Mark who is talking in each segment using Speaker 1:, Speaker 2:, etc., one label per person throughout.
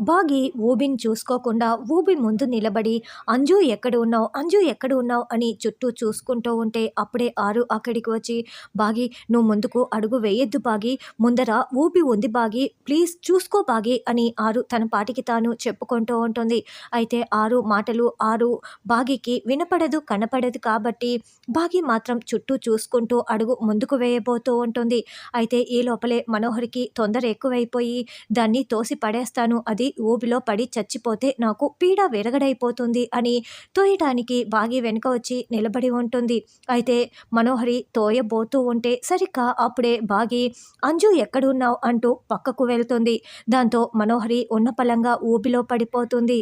Speaker 1: బాగి ఊబిని చూసుకోకుండా ఊబి ముందు నిలబడి అంజు ఎక్కడ ఉన్నావు? అంజు ఎక్కడ ఉన్నావు? అని చుట్టూ చూసుకుంటూ ఉంటే అప్పుడే ఆరు అక్కడికి వచ్చి బాగి నువ్వు ముందుకు అడుగు వేయొద్దు బాగి ముందర ఊబి ఉంది బాగి ప్లీజ్ చూసుకో బాగి అని ఆరు తన పాటికి తాను చెప్పుకుంటూ ఉంటుంది. అయితే ఆరు మాటలు ఆరు బాగికి వినపడదు కనపడదు కాబట్టి బాగి మాత్రం చుట్టూ చూసుకుంటూ అడుగు ముందుకు వేయబోతూ ఉంటుంది. అయితే ఈ లోపలే మనోహరికి తొందర ఎక్కువైపోయి దాన్ని తోసి పడేస్తాను అది ఊబిలో పడి చచ్చిపోతే నాకు పీడ విరగడైపోతుంది అని తోయటానికి బాగి వెనుక వచ్చి నిలబడి ఉంటుంది. అయితే మనోహరి తోయబోతూ ఉంటే సరిగ్గా అప్పుడే బాగి అంజు ఎక్కడున్నావు? అంటూ పక్కకు వెళ్తుంది. దాంతో మనోహరి ఉన్న పలంగా ఊబిలో పడిపోతుంది.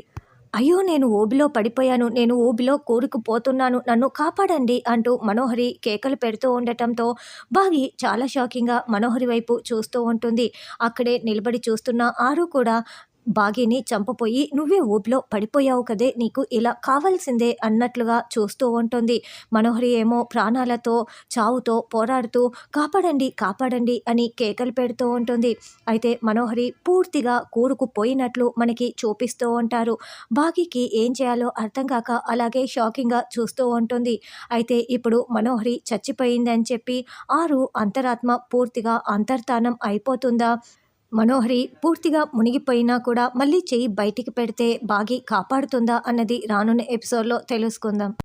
Speaker 1: అయ్యో నేను ఊబిలో పడిపోయాను. నేను ఊబిలో కూరుకుపోతున్నాను. నన్ను కాపాడండి అంటూ మనోహరి కేకలు పెడుతూ ఉండటంతో బాగి చాలా షాకింగ్గా మనోహరి వైపు చూస్తూ ఉంటుంది. అక్కడే నిలబడి చూస్తున్న ఆరు కూడా బాగిని చంపపోయి నువ్వే ఊబిలో పడిపోయావు కదే నీకు ఇలా కావాల్సిందే అన్నట్లుగా చూస్తూ ఉంటుంది. మనోహరి ఏమో ప్రాణాలతో చావుతో పోరాడుతూ కాపాడండి కాపాడండి అని కేకలు పెడుతూ ఉంటుంది. అయితే మనోహరి పూర్తిగా కూరుకుపోయినట్లు మనకి చూపిస్తూ ఉంటారు. బాగికి ఏం చేయాలో అర్థం కాక అలాగే షాకింగ్గా చూస్తూ ఉంటుంది. అయితే ఇప్పుడు మనోహరి చచ్చిపోయిందని చెప్పి ఆరు అంతరాత్మ పూర్తిగా అంతర్ధానం అయిపోతుందా? మనోహరి పూర్తిగా మునిగిపోయినా కూడా మళ్ళీ చెయ్యి బయటికి పెడితే బాగి కాపాడుతుందా అన్నది రానున్న ఎపిసోడ్లో తెలుసుకుందాం.